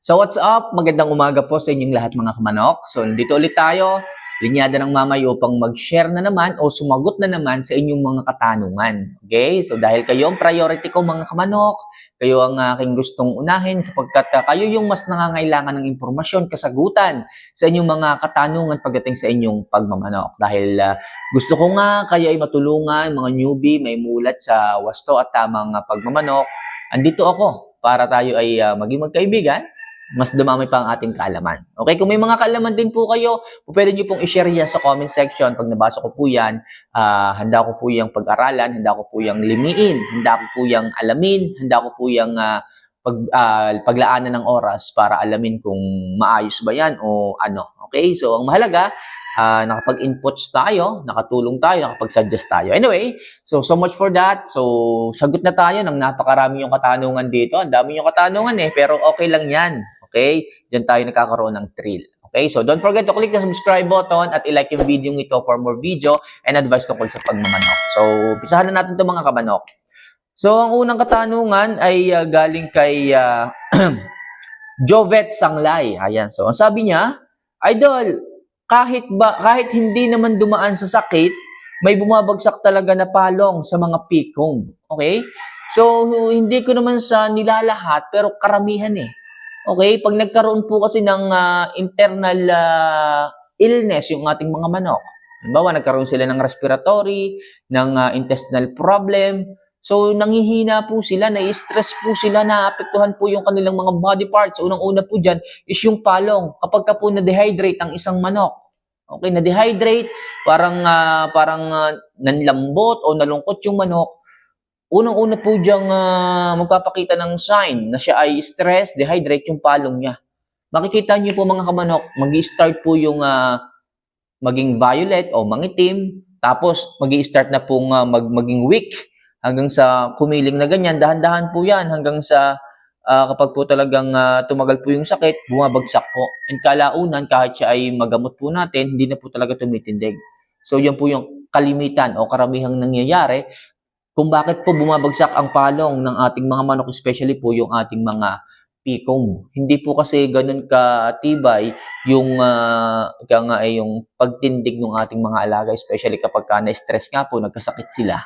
So what's up? Magandang umaga po sa inyong lahat mga kamanok. So nandito ulit tayo, linyada ng mamay upang mag-share na naman o sumagot na naman sa inyong mga katanungan. Okay? So dahil kayo ang priority ko mga kamanok, kayo ang aking gustong unahin sapagkat kayo yung mas nangangailangan ng impormasyon, kasagutan sa inyong mga katanungan pagdating sa inyong pagmamanok. Dahil uh, gusto ko nga kayo ay matulungan, mga newbie, may mulat sa wasto at tamang uh, pagmamanok. Andito ako para tayo ay uh, maging magkaibigan mas dumami pa ang ating kaalaman. Okay, kung may mga kaalaman din po kayo, pwede nyo pong i-share yan sa comment section. Pag nabasa ko po yan, uh, handa ko po yung pag-aralan, handa ko po yung limiin, handa ko po yung alamin, handa ko po yung uh, pag, uh, paglaanan ng oras para alamin kung maayos ba yan o ano. Okay, so ang mahalaga, uh, nakapag-inputs tayo, nakatulong tayo, nakapag-suggest tayo. Anyway, so so much for that. So sagot na tayo ng napakarami yung katanungan dito. Ang dami yung katanungan eh, pero okay lang yan. Okay? Diyan tayo nagkakaroon ng thrill. Okay? So don't forget to click the subscribe button at i-like yung video ito for more video and advice tungkol sa pagmamanok. So, pisahan na natin ito mga kamanok. So, ang unang katanungan ay uh, galing kay uh, Jovet Sanglay. Ayan. So, ang sabi niya, Idol, kahit ba kahit hindi naman dumaan sa sakit, may bumabagsak talaga na palong sa mga pikom. Okay? So, hindi ko naman sa nilalahat, pero karamihan eh. Okay, pag nagkaroon po kasi ng uh, internal uh, illness yung ating mga manok, halimbawa nagkaroon sila ng respiratory, ng uh, intestinal problem, so nangihina po sila, na-stress po sila, naapektuhan po yung kanilang mga body parts. Unang-una po dyan is yung palong. Kapag ka po na-dehydrate ang isang manok, okay, na-dehydrate, parang, uh, parang uh, nanlambot o nalungkot yung manok, unang-una po diyang uh, magpapakita ng sign na siya ay stress, dehydrate yung palong niya. Makikita niyo po mga kamanok, mag start po yung uh, maging violet o mangitim, tapos mag start na pong uh, mag maging weak hanggang sa kumiling na ganyan. Dahan-dahan po yan hanggang sa uh, kapag po talagang uh, tumagal po yung sakit, bumabagsak po. And kalaunan, kahit siya ay magamot po natin, hindi na po talaga tumitindig. So yan po yung kalimitan o karamihang nangyayari kung bakit po bumabagsak ang palong ng ating mga manok, especially po yung ating mga pikom. Hindi po kasi ganun katibay yung uh, nga ay yung pagtindig ng ating mga alaga, especially kapag ka na-stress nga po, nagkasakit sila.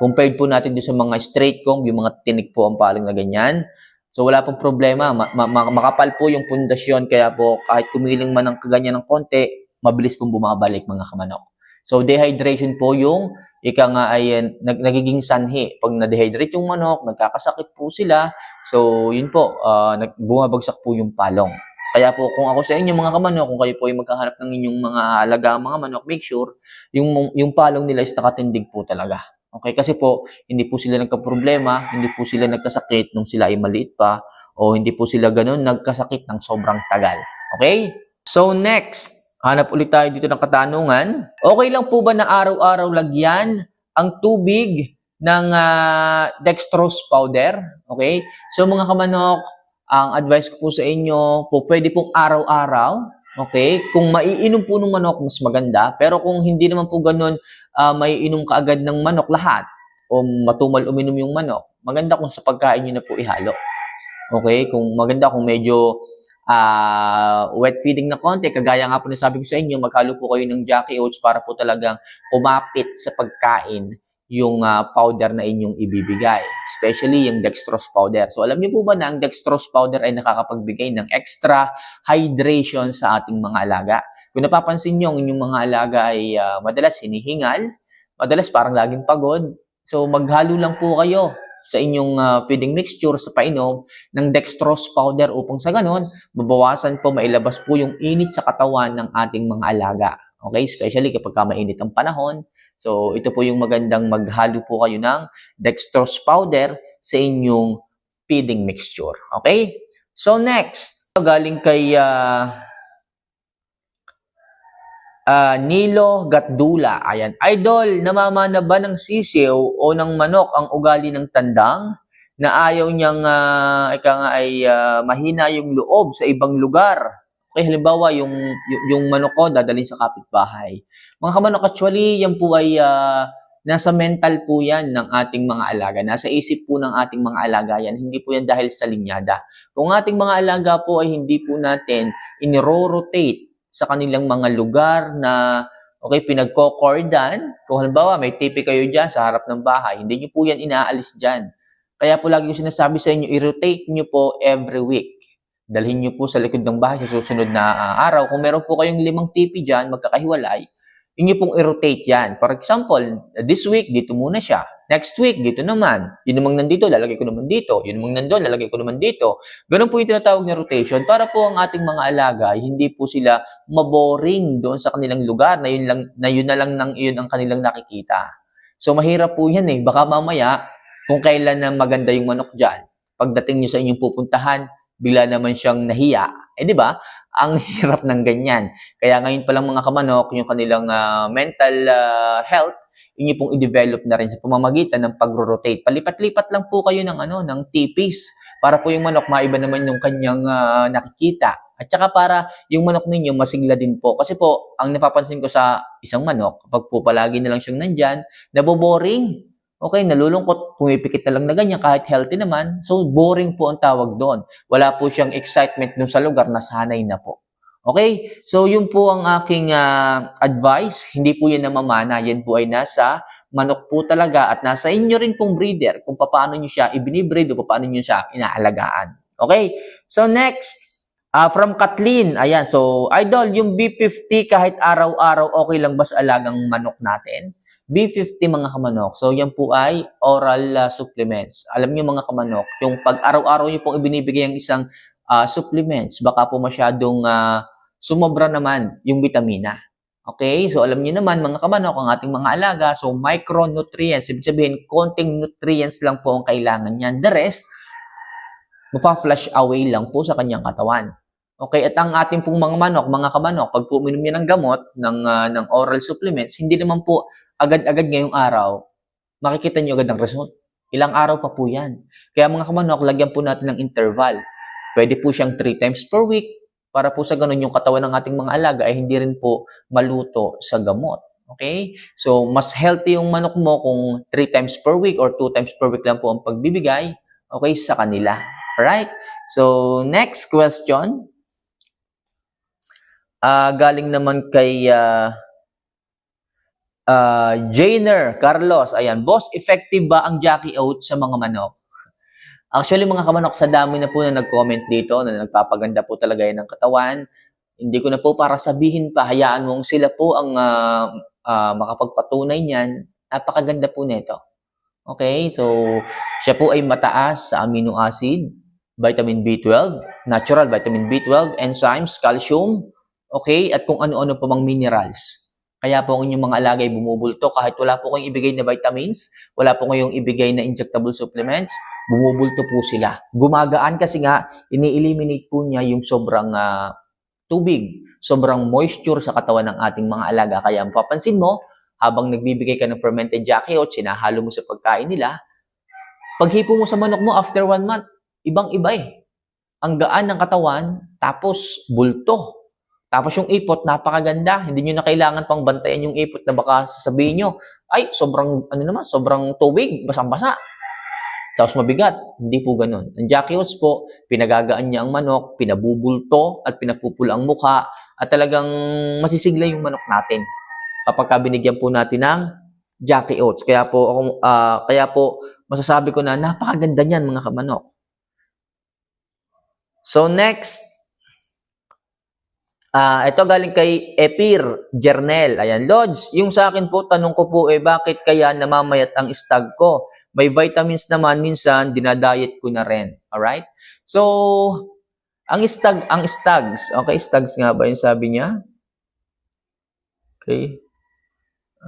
Compared po natin doon sa mga straight comb, yung mga tinik po ang palong na ganyan. So wala pong problema, ma- ma- makapal po yung pundasyon, kaya po kahit kumiling man ng kaganyan ng konti, mabilis pong bumabalik mga kamanok. So dehydration po yung ika nga ay eh, nag, nagiging sanhi. Pag na-dehydrate yung manok, nagkakasakit po sila. So, yun po, uh, bumabagsak po yung palong. Kaya po, kung ako sa inyo mga kamanok, kung kayo po ay magkahanap ng inyong mga alaga mga manok, make sure yung, yung palong nila is nakatindig po talaga. Okay, kasi po, hindi po sila nagka-problema, hindi po sila nagkasakit nung sila ay maliit pa, o hindi po sila ganun nagkasakit ng sobrang tagal. Okay? So, next, Hanap ulit tayo dito ng katanungan. Okay lang po ba na araw-araw lagyan ang tubig ng uh, dextrose powder? Okay? So mga kamanok, ang advice ko po sa inyo, po pwede pong araw-araw. Okay? Kung maiinom po ng manok, mas maganda. Pero kung hindi naman po ganun, uh, maiinom ka agad ng manok lahat o matumal uminom yung manok, maganda kung sa pagkain nyo na po ihalo. Okay? Kung maganda kung medyo uh, wet feeding na konti, kagaya nga po na sabi ko sa inyo, maghalo po kayo ng Jackie Oats para po talagang kumapit sa pagkain yung uh, powder na inyong ibibigay. Especially yung dextrose powder. So alam niyo po ba na ang dextrose powder ay nakakapagbigay ng extra hydration sa ating mga alaga? Kung napapansin niyo, ang inyong mga alaga ay uh, madalas hinihingal, madalas parang laging pagod. So maghalo lang po kayo sa inyong uh, feeding mixture sa painom ng dextrose powder upang sa ganon, mabawasan po, mailabas po yung init sa katawan ng ating mga alaga. Okay? Especially kapag ka mainit ang panahon. So, ito po yung magandang maghalo po kayo ng dextrose powder sa inyong feeding mixture. Okay? So, next, galing kay uh, uh, Nilo Gatdula. Ayan. Idol, namamana ba ng sisiw o ng manok ang ugali ng tandang na ayaw niyang uh, ika nga ay uh, mahina yung loob sa ibang lugar? Okay, halimbawa, yung, yung, yung manok ko dadalhin sa kapitbahay. Mga kamanok, actually, yan po ay uh, nasa mental po yan ng ating mga alaga. Nasa isip po ng ating mga alaga yan. Hindi po yan dahil sa linyada. Kung ating mga alaga po ay hindi po natin iniro-rotate sa kanilang mga lugar na okay, pinagkokordan, kung halimbawa may tipi kayo dyan sa harap ng bahay, hindi nyo po yan inaalis dyan. Kaya po lagi ko sinasabi sa inyo, i-rotate nyo po every week. Dalhin nyo po sa likod ng bahay sa susunod na ah, araw. Kung meron po kayong limang tipi dyan, magkakahiwalay, yung pong i-rotate yan. For example, this week, dito muna siya. Next week, dito naman. Yun namang nandito, lalagay ko naman dito. Yun namang nandun, lalagay ko naman dito. Ganun po yung tinatawag na rotation para po ang ating mga alaga, ay hindi po sila maboring doon sa kanilang lugar na yun, lang, na yun na lang nang yun ang kanilang nakikita. So, mahirap po yan eh. Baka mamaya, kung kailan na maganda yung manok dyan, pagdating nyo sa inyong pupuntahan, bila naman siyang nahiya. Eh, di ba? Ang hirap ng ganyan. Kaya ngayon pa lang mga kamanok, yung kanilang ah, mental ah, health, yung pong i-develop na rin sa pamamagitan ng pagro-rotate. Palipat-lipat lang po kayo ng ano, ng tipis para po yung manok maiba naman yung kanyang ah, nakikita. At saka para yung manok ninyo masigla din po. Kasi po, ang napapansin ko sa isang manok, kapag po palagi na lang siyang nandyan, naboboring. Okay, nalulungkot, pumipikit na lang na ganyan kahit healthy naman. So, boring po ang tawag doon. Wala po siyang excitement dun sa lugar na sanay na po. Okay? So, yun po ang aking ah, advice. Hindi po yan namamana. Yan po ay nasa manok po talaga at nasa inyo rin pong breeder kung paano nyo siya ibinibreed o paano nyo siya inaalagaan. Okay? So, next. ah from Kathleen. Ayan. So, idol, yung B50 kahit araw-araw okay lang ba sa alagang manok natin? B50 mga kamanok. So, yan po ay oral ah, supplements. Alam niyo mga kamanok, yung pag araw-araw niyo pong ibinibigay ang isang ah, supplements, baka po masyadong ah, sumobra naman yung vitamina. Okay? So, alam niyo naman mga kamanok, ang ating mga alaga, so micronutrients, ibig sabihin, konting nutrients lang po ang kailangan niyan. The rest, mapa-flush away lang po sa kanyang katawan. Okay, at ang ating pong mga manok, mga kamanok, pag po uminom niya ng gamot, ng, ah, ng oral supplements, hindi naman po agad-agad ngayong araw, makikita niyo agad ang result. Ilang araw pa po yan. Kaya mga kamanok, lagyan po natin ng interval. Pwede po siyang 3 times per week para po sa ganun yung katawan ng ating mga alaga ay hindi rin po maluto sa gamot. Okay? So, mas healthy yung manok mo kung 3 times per week or 2 times per week lang po ang pagbibigay okay, sa kanila. Alright? So, next question. Ah, galing naman kay ah, ah, Jainer Carlos. Ayan, boss, effective ba ang Jackie Oat sa mga manok? Actually, mga kamanok, sa dami na po na nag-comment dito na nagpapaganda po talaga yan ng katawan. Hindi ko na po para sabihin pa, hayaan mong sila po ang ah, ah, makapagpatunay niyan. Napakaganda po nito. Okay, so siya po ay mataas sa amino acid, vitamin B12, natural vitamin B12, enzymes, calcium, okay, at kung ano-ano pa mang minerals. Kaya po ang inyong mga alaga ay bumubulto kahit wala po kayong ibigay na vitamins, wala po kayong ibigay na injectable supplements, bumubulto po sila. Gumagaan kasi nga, ini-eliminate po niya yung sobrang ah, tubig, sobrang moisture sa katawan ng ating mga alaga. Kaya mapapansin mo, habang nagbibigay ka ng fermented jackie oat, sinahalo mo sa pagkain nila, paghipo mo sa manok mo after one month, ibang-iba eh. Ang gaan ng katawan, tapos bulto. Tapos yung ipot, napakaganda. Hindi nyo na kailangan pang bantayan yung ipot na baka sasabihin nyo, ay, sobrang, ano naman, sobrang tubig, basang-basa. Tapos mabigat. Hindi po ganun. Ang Jackie Oats po, pinagagaan niya ang manok, pinabubulto at pinapupula ang mukha at talagang masisigla yung manok natin kapag ka binigyan po natin ng Jackie Oats. Kaya po, ako, ah, kaya po masasabi ko na napakaganda niyan mga kamanok. So next, Ah, ito galing kay Epir Jernel. Ayan, Lods, yung sa akin po, tanong ko po eh, bakit kaya namamayat ang stag ko? May vitamins naman, minsan, dinadiet ko na rin. Alright? So, ang stag, ang stags, okay, stags nga ba yung sabi niya? Okay.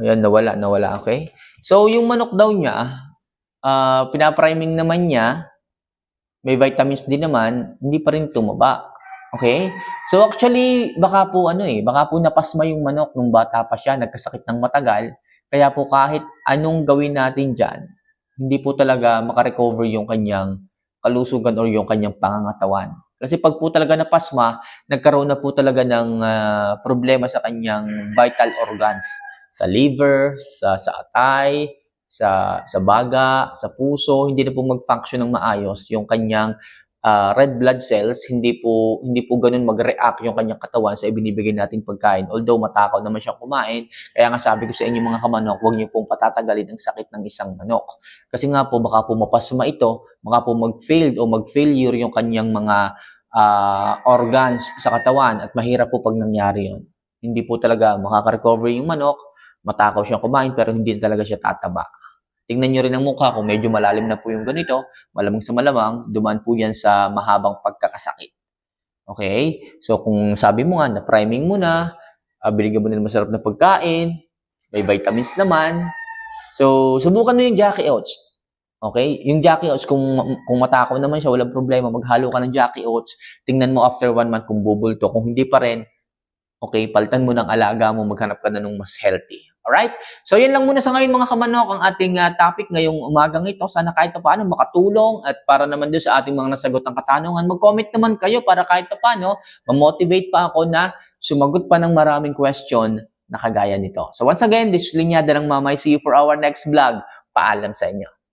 Ayan, nawala, nawala, okay. So, yung manok daw niya, ah, pinapriming naman niya, may vitamins din naman, hindi pa rin tumaba. Okay? So actually, baka po ano eh, baka po napasma yung manok nung bata pa siya, nagkasakit ng matagal. Kaya po kahit anong gawin natin dyan, hindi po talaga makarecover yung kanyang kalusugan or yung kanyang pangangatawan. Kasi pag po talaga napasma, nagkaroon na po talaga ng ah, problema sa kanyang vital organs. Sa liver, sa, sa atay, sa, sa baga, sa puso, hindi na po mag-function ng maayos yung kanyang ah, red blood cells, hindi po hindi po ganun mag-react yung kanyang katawan sa ibinibigay nating pagkain. Although matakaw naman siya kumain, kaya nga sabi ko sa inyo mga kamanok, huwag niyo pong patatagalin ang sakit ng isang manok. Kasi nga po baka po mapasma ito, baka po mag-failed o mag-failure yung kanyang mga ah, organs sa katawan at mahirap po pag nangyari yon. Hindi po talaga makaka-recover yung manok, matakaw siyang kumain pero hindi talaga siya tataba. Tingnan nyo rin ang mukha kung medyo malalim na po yung ganito, malamang sa malamang, dumaan po yan sa mahabang pagkakasakit. Okay? So kung sabi mo nga na priming mo na, uh, binigyan mo na ng masarap na pagkain, may vitamins naman, so subukan mo yung Jackie Oats. Okay? Yung Jackie Oats, kung, kung matakaw naman siya, walang problema, maghalo ka ng Jackie Oats, tingnan mo after one month kung bubulto. Kung hindi pa rin, okay, palitan mo ng alaga mo, maghanap ka na ng mas healthy. Alright? So, yan lang muna sa ngayon mga kamanok, ang ating ah, topic ngayong umagang ito. Sana kahit pa paano makatulong at para naman doon sa ating mga nasagot ng katanungan, mag-comment naman kayo para kahit pa paano, ma-motivate pa ako na sumagot pa ng maraming question na kagaya nito. So, once again, this is Linyada ng Mamay. See you for our next vlog. Paalam sa inyo.